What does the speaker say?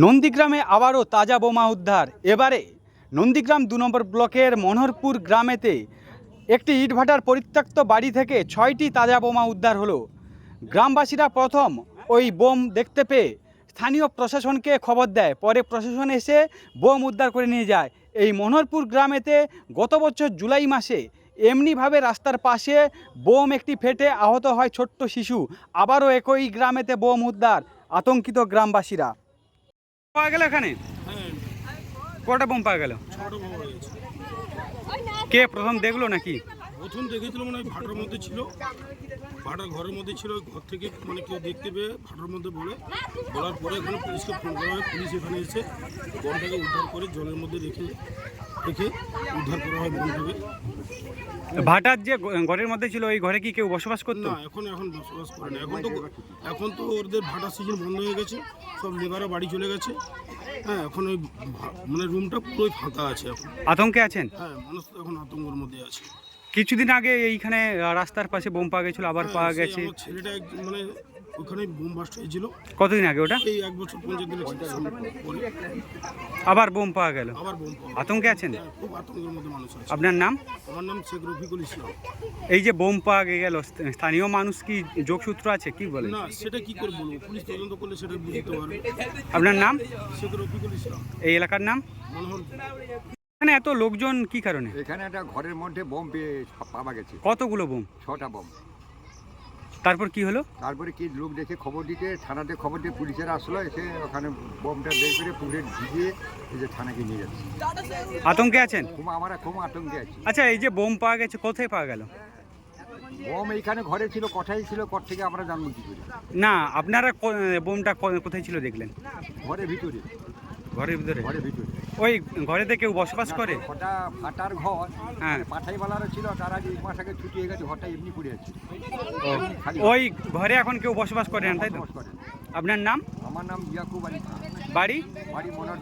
নন্দীগ্রামে আবারও তাজা বোমা উদ্ধার। এবারে নন্দীগ্রাম দু নম্বর ব্লকের মনোহরপুর গ্রামেতে একটি ইটভাটার পরিত্যক্ত বাড়ি থেকে ছয়টি তাজা বোমা উদ্ধার হলো। গ্রামবাসীরা প্রথম ওই বোম দেখতে পেয়ে স্থানীয় প্রশাসনকে খবর দেয়। পরে প্রশাসন এসে বোম উদ্ধার করে নিয়ে যায়। এই মনোহরপুর গ্রামেতে গত বছর জুলাই মাসে এমনিভাবে রাস্তার পাশে বোম একটি ফেটে আহত হয় ছোট্ট শিশু। আবারও একই গ্রামেতে বোম উদ্ধার, আতঙ্কিত গ্রামবাসীরা। পাওয়া গেল এখানে? হ্যাঁ। কটা বোম পাওয়া গেল? কে প্রথম দেখল নাকি? প্রথম দেখেছিল মানে ওই ভাটার মধ্যে ছিল। ভাটার ঘরের মধ্যে ছিল ঘর থেকে মানে কেউ দেখতে পেয়ে ভাটার মধ্যে বলে। বলার পরে এখানে পুলিশকে ফোন করা হয় পুলিশ এখানে এসে বনটাকে উদ্ধার করে জলের মধ্যে রেখে রেখে উদ্ধার করা হয় বনটাকে। ভাটার যে ঘরের মধ্যে ছিল ওই ঘরে কি কেউ বসবাস করতো? না এখন এখন বসবাস করে না। এখন তো এখন তো ওদের ভাটার সিজন বন্ধ হয়ে গেছে সব লেবারও বাড়ি চলে গেছে। হ্যাঁ এখন ওই মানে রুমটা পুরোই ফাঁকা আছে এখন। আতঙ্কে আছেন? হ্যাঁ মানুষ তো এখন আতঙ্কের মধ্যে আছে। কিছুদিন আগে এইখানে রাস্তার পাশে বোম পাওয়া গেছিল আবার হ্যাঁ, পাওয়া গেছে। ছেলেটা মানে ওখানে বোম বাস্ট হয়েছিল। কতদিন আগে ওটা? এই এক বছর দিলে পরে। আবার বোম পাওয়া গেল? আবার বোম আতঙ্কে আছেন? হ্যাঁ, খুব আতঙ্কের মধ্যে মানুষ আছে। আপনার নাম? আমার নাম শেখ রফিকুল ইসলাম। এই যে বোম পাওয়া গেল স্থানীয় মানুষ কি যোগসূত্র আছে কি বলে? না সেটা কি করে বলব? পুলিশ তদন্ত করলে সেটা বুঝতে পারবে। আপনার নাম? শেখ রফিকুল ইসলাম। এই এলাকার নাম? মনোহর। এখানে এত লোকজন কি কারণে? এখানে একটা ঘরের মধ্যে বোম পেয়ে পাওয়া গেছে। কতগুলো বোম? ছটা বোম। তারপর কি হলো? তারপরে কি লোক দেখে খবর দিতে থানাতে খবর দিয়ে পুলিশের আসলো এসে ওখানে বোমটা বের করে পুড়ে ভিজিয়ে এই যে থানাকে নিয়ে যাচ্ছে। আতঙ্কে আছেন? খুব আমরা খুব আতঙ্কে আছি। আচ্ছা এই যে বোম পাওয়া গেছে কোথায় পাওয়া গেল? বোম এইখানে ঘরে ছিল কথাই ছিল কর থেকে আমরা জানব কি করে? না আপনারা বোমটা কোথায় ছিল দেখলেন? ঘরের ভিতরে। ঘরের ভিতরে? ঘরের ভিতরে। ওই ঘরেতে কেউ বসবাস করে? ওটা ফাটার ঘর। হ্যাঁ। পাঠাইওয়ালারও ছিল তার আগে মাস আগে ছুটি হয়ে গেছে ঘরটা এমনি পড়ে আছে। ওই ঘরে এখন কেউ বসবাস করে না তাই তো? আপনার নাম? আমার নাম ইয়াকুব আলী বাড়ি? বাড়ি মনোর